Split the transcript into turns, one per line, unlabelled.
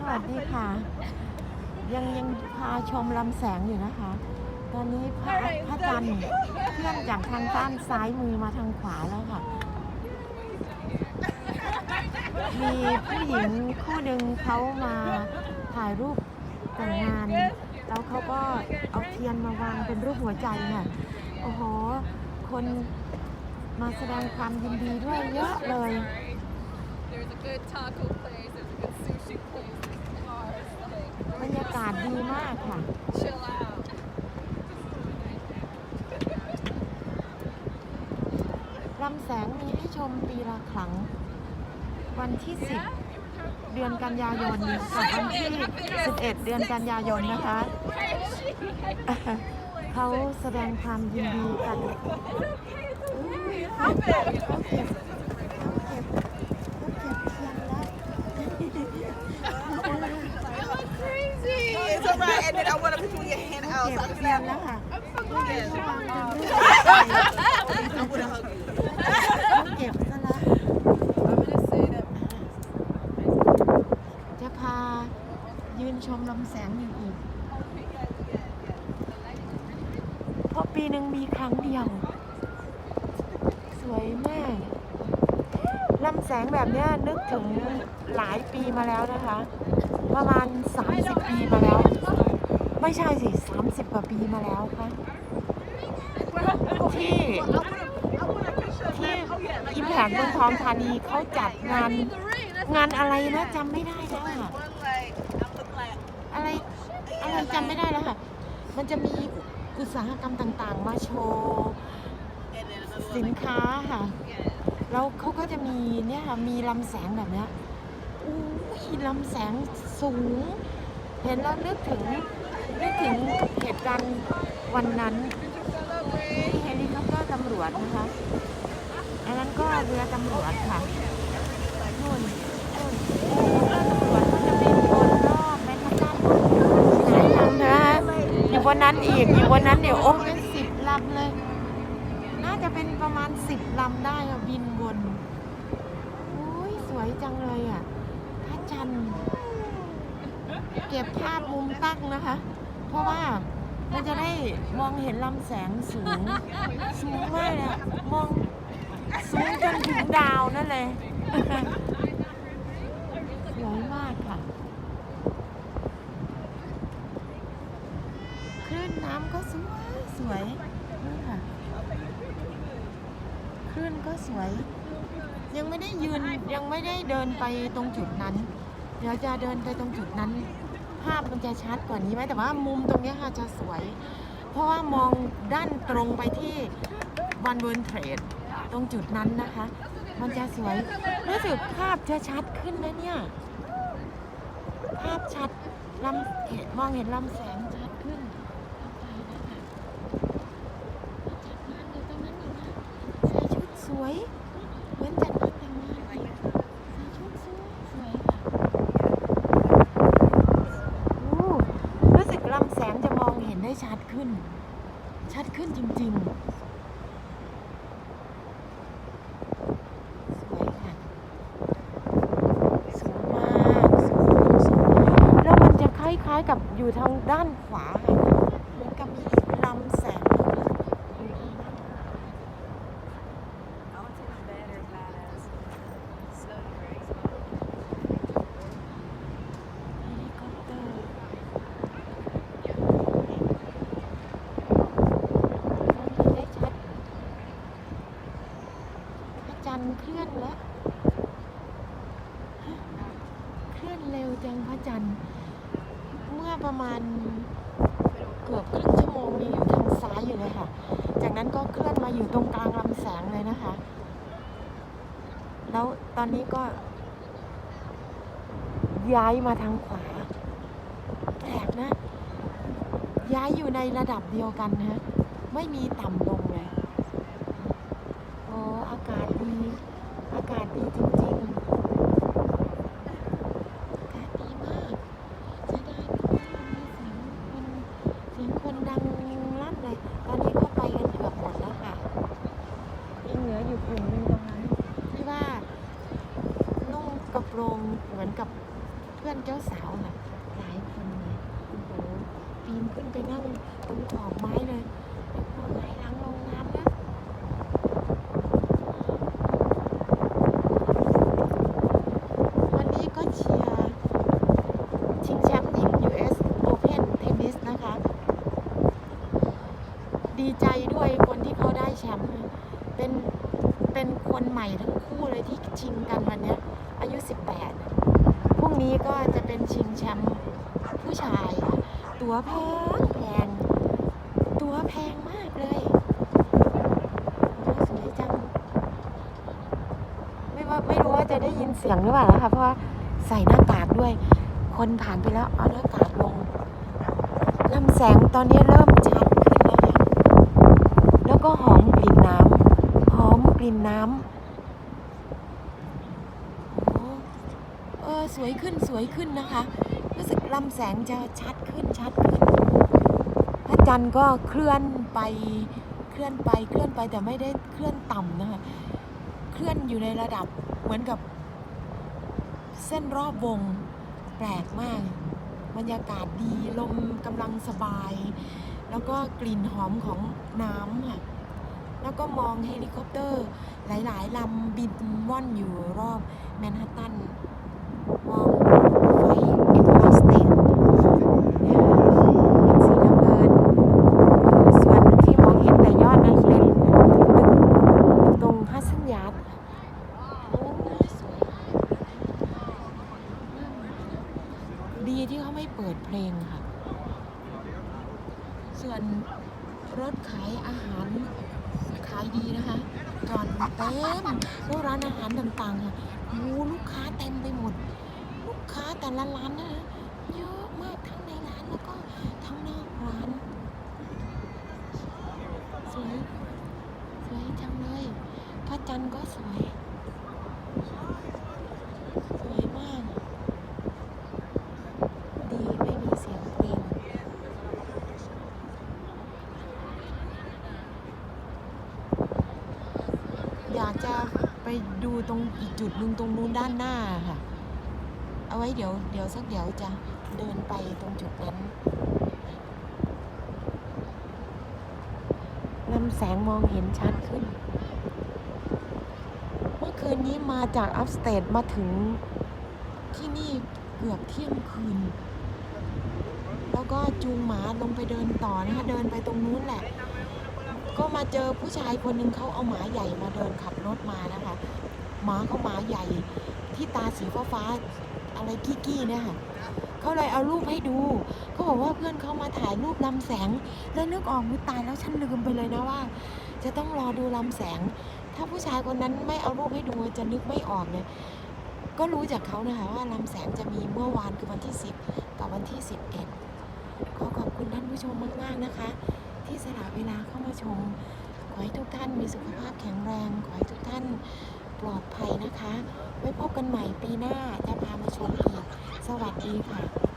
สวัสดีค่ะ ยังยังพาชมลำแสงอยู่นะคะ ตอนนี้พระพระจันทร์เคลื่อนจากทางด้านซ้ายมือมาทางขวาแล้วค่ะ มีผู้หญิงคู่หนึ่งเขามาถ่ายรูปแต่งงาน แล้วเขาก็เอาเทียนมาวางเป็นรูปหัวใจน่ะ โอ้โห คนมาแสดงความยินดีด้วยเยอะเลยาศดีมากค่ะ
chill out.
ลำแสงมีให้ชมปีละครั้ง วันที่ 10 เดือนกันยายนกับวันที่ 11 เดือนกันยายนนะคะ เขาแสดงความยินดีกันเขาเก็บเขาเก็บเขาเก็บเขาเก็บเทียนแล้ว
Crazy!
Right, and then I want to put your hand
เขา
out
เก็บ
so I can
เทียน
snap.
แล้วค่ะ
I want to hug you.
เขาเก็บซะล้ว
I'm gonna say that
จะพายืนชมลำแสงอยู่อีก เพราะปีหนึ่งมีครั้งเดียว สวยมากลำแสงแบบเนี้ยนึกถึงหลายปีมาแล้วนะคะ ประมาณ 30 ปีมาแล้ว ไม่ใช่สิ 30 กว่าปีมาแล้วค่ะที่ที่อิมแพกเมืองทองธานีเขาจัดงานงานอะไรนะจำไม่ได้แล้วอะอะไรอะไรจำไม่ได้แล้วค่ะ มันจะมีอุตสาหกรรมต่างๆ มาโชว์สินค้าค่ะแล้วเขาก็จะมีเนี่ยค่ะมีลำแสงแบบเนี้ย อู้ยลำแสงสูง เห็นแล้วนึกถึงนึกถึงเหตุการณ์วันนั้นที่เฮลิคอปเตอร์ตำรวจนะคะอันนั้นก็เรือตำรวจค่ะนู่นนู่นเรือตำรวจก็จะเป็นคนรอบแมนฮัตตันสายลำนะคะอยู่บนนั้นอีกอยู่บนนั้นเดี๋ยวโอ้เป็นสิบลำเลย น่าจะเป็นประมาณสิบลำได้อะบินบนโอ้ยสวยจังเลยอะพระ จันทร์เก็บภาพมุมตั้งนะคะ เพราะว่ามันจะได้มองเห็นลำแสงสูง สูงมากเลยอะมองสูงจนถึงดาวนั่นเลยสวยมากค่ะคลื่นน้ำก็สวยสวยนี่ค่ะคลื่นก็สวย ยังไม่ได้ยืนยังไม่ได้เดินไปตรงจุดนั้น ดี๋ยวจะเดินไปตรงจุดนั้น ภาพมันจะชัดกว่านี้ไหมแต่ว่ามุมตรงนี้ค่ะจะสวย เพราะว่ามองด้านตรงไปที่วันเวิร์นเทรดตรงจุดนั้นนะคะ มันจะสวยรู้สึกภาพจะชัดขึ้นนะเนี่ย ภาพชัดลำเห็นมองเห็นลำแสงชัดขึ้นชัดมากเลยตรงนั้นนะใส่ชุดสวยเหมือนจัดงานแต่งงานอีกใส่ชุดสวยสวยค่ะโอ้รู้สึกลำแสงจะมองเห็นได้ชัดขึ้น ชัดขึ้นจริงๆ สวยค่ะ สูงมากสูงสูงแล้วมันจะคล้ายๆกับ อยู่ทางด้านขวาค่ะเหมือนกับมีอีกลำแสงหนึ่งอยู่ทางด้านขวา
I want to take a better badass. So great.
เฮลิคอปเตอร์มองเห็นได้ชัดพระจันทร์เคลื่อนแล้วฮะเคลื่อนเร็วจังพระจันทร์ เมื่อ ประมาณเกือบครึ่งชั่วโมงนี้อยู่ทางซ้ายอยู่เลยค่ะ จากนั้นก็เคลื่อนมาอยู่ตรงกลางลำแสงเลยนะคะ แล้วตอนนี้ก็ ย้ายมาทางขวาแปลกนะ ย้ายอยู่ในระดับเดียวกันนะไม่มีต่ำลงเลยโอ้อากาศดี อากาศดีจริงๆ อากาศดีมากเสียดายมากมีเสียงคนเสียงคนดังลั่นเลย ตอนนี้ก็ไปกันเกือบหมดแล้วค่ะยังเหลืออยู่กลุ่มหนึงตรงนั้น ที่ว่า นุ่งกระโปรงเหมือนกับเพื่อนเจ้าสาว เขาน่ะหลายคนเลยโอ้โหปี นั่งตรงขอบไม้เลยขอบไม้หลังโรงน้ำนะวันนี้ก็เชียร์ชิงแชมป์หญิง US Open Tennis นะคะ ดีใจด้วยคนที่เขาได้แชมป์เป็นเป็นคนใหม่ทั้งคู่เลยที่ชิงกันวันนี้อายุ 18พรุ่งนี้ก็จะเป็นชิงแชมป์ผู้ชาย ตัวแพงแพง ตัวแพงมากเลยโอ้สวยจัง ไม่ จะได้ยินเสียงหรือเปล่านะคะเพราะว่าใส่หน้ากากด้วย คนผ่านไปแล้วเอาหน้ากากลงลำแสงตอนนี้เริ่มชัดขึ้นแล้วค่ะแล้วก็หอมกลิ่นน้ำหอมกลิ่นน้ำโอ้เออสวยขึ้นสวยขึ้นนะคะ รู้สึกลำแสงจะชัดขึ้นชัดขึ้นพระจันทร์ก็เคลื่อนไปเคลื่อนไปเคลื่อนไปแต่ไม่ได้เคลื่อนต่ำนะคะ เคลื่อนอยู่ในระดับเหมือนกับเส้นรอบวงแปลกมาก บรรยากาศดีลมกำลังสบาย แล้วก็กลิ่นหอมของน้ำค่ะแล้วก็มองเฮลิคอปเตอร์ หลาย ๆลำบินว่อนอยู่รอบแมนฮัตตันมองไฟเอ็มพายสเตทเนี่ยค่ะเป็นสีน้ำเงิน ส่วนที่มองเห็นแต่ยอดนั้นเป็นตึกตรงัดดีที่เขาไม่เปิดเพลงค่ะ ส่วนรถขายอาหารขายดีนะคะจอดเต็มแล้วร้านอาหารต่างๆค่ะโอ้ลูกค้าเต็มไปหมด ลูกค้าแต่ละร้านนะคะเยอะมากทั้งในร้านแล้วก็ทั้งนอกร้าน สวย สวยจังเลย พระจันทร์ก็สวย สวยมาก ดีไม่มีเสียงเพลงอยากจะไปดูตรงอีกจุดหนึ่งตรงนู้นด้านหน้าค่ะ เอาไว้เดี๋ยวเดี๋ยวสักเดี๋ยวจะเดินไปตรงจุดนั้นลำแสงมองเห็นชัดขึ้น คืนนี้มาจากอัพสเตทมาถึงที่นี่เกือบเที่ยงคืน แล้วก็จูงหมาลงไปเดินต่อนะคะ เดินไปตรงนู้นแหละ ก็มาเจอผู้ชายคนหนึ่งเขาเอาหมาใหญ่มาเดินขับรถมานะคะ หมาเขาหมาใหญ่ที่ตาสีฟ้าฟ้าอะไรกี้ๆเนี่ยค่ะเขาเลยเอารูปให้ดูเขาบอกว่าเพื่อนเขามาถ่ายรูปลำแสง แล้วนึกออกมุตายแล้วฉันลืมไปเลยนะว่า จะต้องรอดูลำแสง ถ้าผู้ชายคนนั้นไม่เอารูปให้ดูจะนึกไม่ออกเลยก็รู้จากเขานะคะว่าลำแสงจะมีเมื่อวานคือวันที่ 10 กับวันที่ 11 ขอขอบคุณท่านผู้ชมมากๆนะคะ ที่สละเวลาเข้ามาชม ขอให้ทุกท่านมีสุขภาพแข็งแรง ขอให้ทุกท่านปลอดภัยนะคะ ไว้พบกันใหม่ปีหน้าจะพามาชมอีก สวัสดีค่ะ